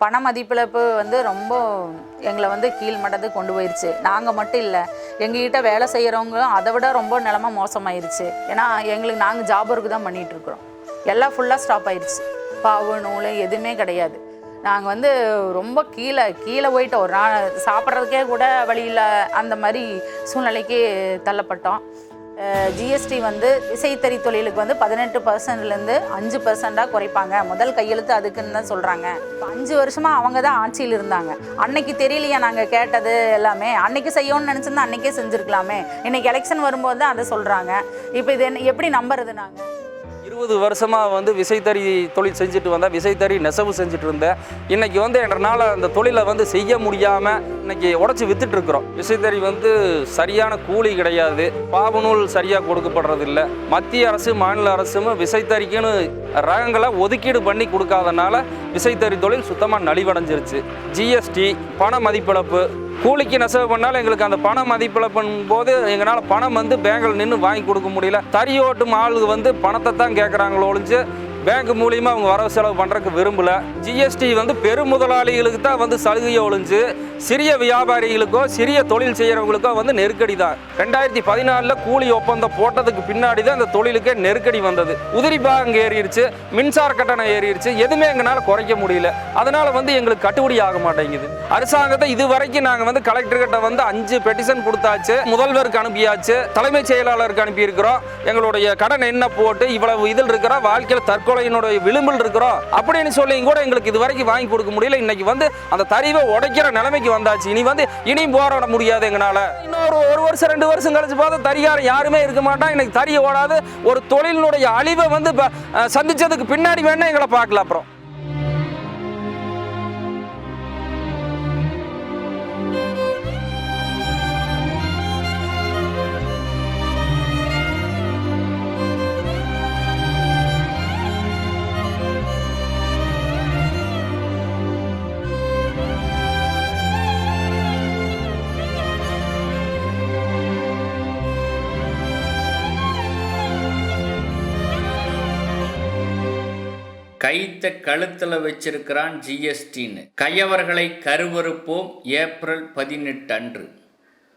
பண மதிப்பிழப்பு வந்து ரொம்ப எங்களை வந்து கீழ்மட்டத்து கொண்டு போயிடுச்சு நாங்கள் மட்டும் இல்லை எங்ககிட்ட வேலை செய்கிறவங்களும் அதை விட ரொம்ப நிலமை மோசமாயிருச்சு. ஏன்னா எங்களுக்கு நாங்கள் ஜாப் ஒர்க்கு தான் பண்ணிகிட்ருக்குறோம் எல்லாம் ஃபுல்லாக ஸ்டாப் ஆயிடுச்சு பாவு நூல் எதுவுமே கிடையாது. நாங்கள் வந்து ரொம்ப கீழே கீழே போயிட்டோம். ஒரு நாள் சாப்பிட்றதுக்கே கூட வழியில் அந்த மாதிரி சூழ்நிலைக்கு தள்ளப்பட்டோம். ஜிஎஸ்டி வந்து இசைத்தறி தொழிலுக்கு வந்து பதினெட்டு பர்சன்ட்லேருந்து அஞ்சு பர்சண்டாக குறைப்பாங்க. முதல் கையெழுத்து அதுக்குன்னு தான் சொல்கிறாங்க அஞ்சு வருஷமாக அவங்க தான் ஆட்சியில் இருந்தாங்க. அன்னைக்கு தெரியலையா நாங்கள் கேட்டது எல்லாமே? அன்னைக்கு செய்யணும்னு நினச்சிருந்தா அன்னைக்கே செஞ்சுருக்கலாமே. இன்னைக்கு எலெக்ஷன் வரும்போது தான் அதை சொல்கிறாங்க இப்போ இது என்ன எப்படி நம்புறது நாங்கள் இருபது வருஷமாக வந்து விசைத்தறி தொழில் செஞ்சுட்டு வந்தேன். விசைத்தறி நெசவு செஞ்சுட்டு இருந்தேன். இன்னைக்கு வந்து என்னால் அந்த தொழிலை வந்து செய்ய முடியாமல் இன்னைக்கு உடச்சி வித்துட்டு இருக்கிறோம் விசைத்தறி வந்து சரியான கூலி கிடையாது. பாவநூல் சரியாக கொடுக்கப்படுறதில்ல. மத்திய அரசு மாநில அரசும் விசைத்தறிக்குன்னு ரகங்களை ஒதுக்கீடு பண்ணி கொடுக்காதனால விசைத்தறி தொழில் சுத்தமாக நலிவடைஞ்சிருச்சு. ஜிஎஸ்டி பண மதிப்பிழப்பு கூலிக்கு நெசவு பண்ணாலும் எங்களுக்கு அந்த பண மதிப்பில் போது எங்களால் பணம் வந்து பேங்கில் நின்று வாங்கி கொடுக்க முடியல. தறி ஓட்டும் ஆளுங்க வந்து பணத்தை தான் கேட்குறாங்களோ ஒழிஞ்சு பேங்க் மூலியமாக அவங்க வரவு செலவு பண்ணுறதுக்கு விரும்பல. ஜிஎஸ்டி வந்து பெருமுதலாளிகளுக்கு தான் வந்து சலுகையை ஒழிஞ்சு சிறிய வியாபாரிகளுக்கோ சிறிய தொழில் செய்கிறவங்களுக்கோ வந்து நெருக்கடி தான். ரெண்டாயிரத்தி பதினாலில் கூலி ஒப்பந்தம் போட்டதுக்கு பின்னாடி தான் இந்த தொழிலுக்கே நெருக்கடி வந்தது. உதிரி பாகம் ஏறிடுச்சு மின்சார கட்டணம் ஏறிடுச்சு எதுவுமே எங்களால் குறைக்க முடியல. அதனால் வந்து எங்களுக்கு கட்டுப்படி ஆக மாட்டேங்குது. அரசாங்கத்தை இது வரைக்கும் நாங்கள் வந்து கலெக்டர்கிட்ட வந்து அஞ்சு பெட்டிஷன் கொடுத்தாச்சு முதல்வருக்கு அனுப்பியாச்சு தலைமைச் செயலாளருக்கு அனுப்பியிருக்கிறோம். எங்களுடைய கடன் என்ன போட்டு இவ்வளவு இதில் இருக்கிற வாழ்க்கையில் தற்கொலையினுடைய விளிம்பில் இருக்கிறோம் அப்படின்னு சொல்லி கூட எங்களுக்கு இது வரைக்கும் வாங்கி கொடுக்க முடியல. இன்னைக்கு வந்து அந்த தறிவை உடைக்கிற நிலைமைக்கு வந்தாச்சு. இனி வந்து இனியும் போராட முடியாது எங்களால. இன்னொரு ஒரு வருஷம் ரெண்டு வருஷம் கழிச்சு பார்த்தா தறியாரம் யாருமே இருக்க மாட்டான். இன்னைக்கு தறி ஓடாது. ஒரு தொழிலினுடைய அழிவை வந்து சந்திச்சதுக்கு பின்னாடி வேணா எங்களை பார்க்கல அப்புறம். கைத்த கழுத்தில் வச்சிருக்கிறான் ஜிஎஸ்டின்னு கையவர்களை கருவறுப்போம் ஏப்ரல் பதினெட்டு அன்று.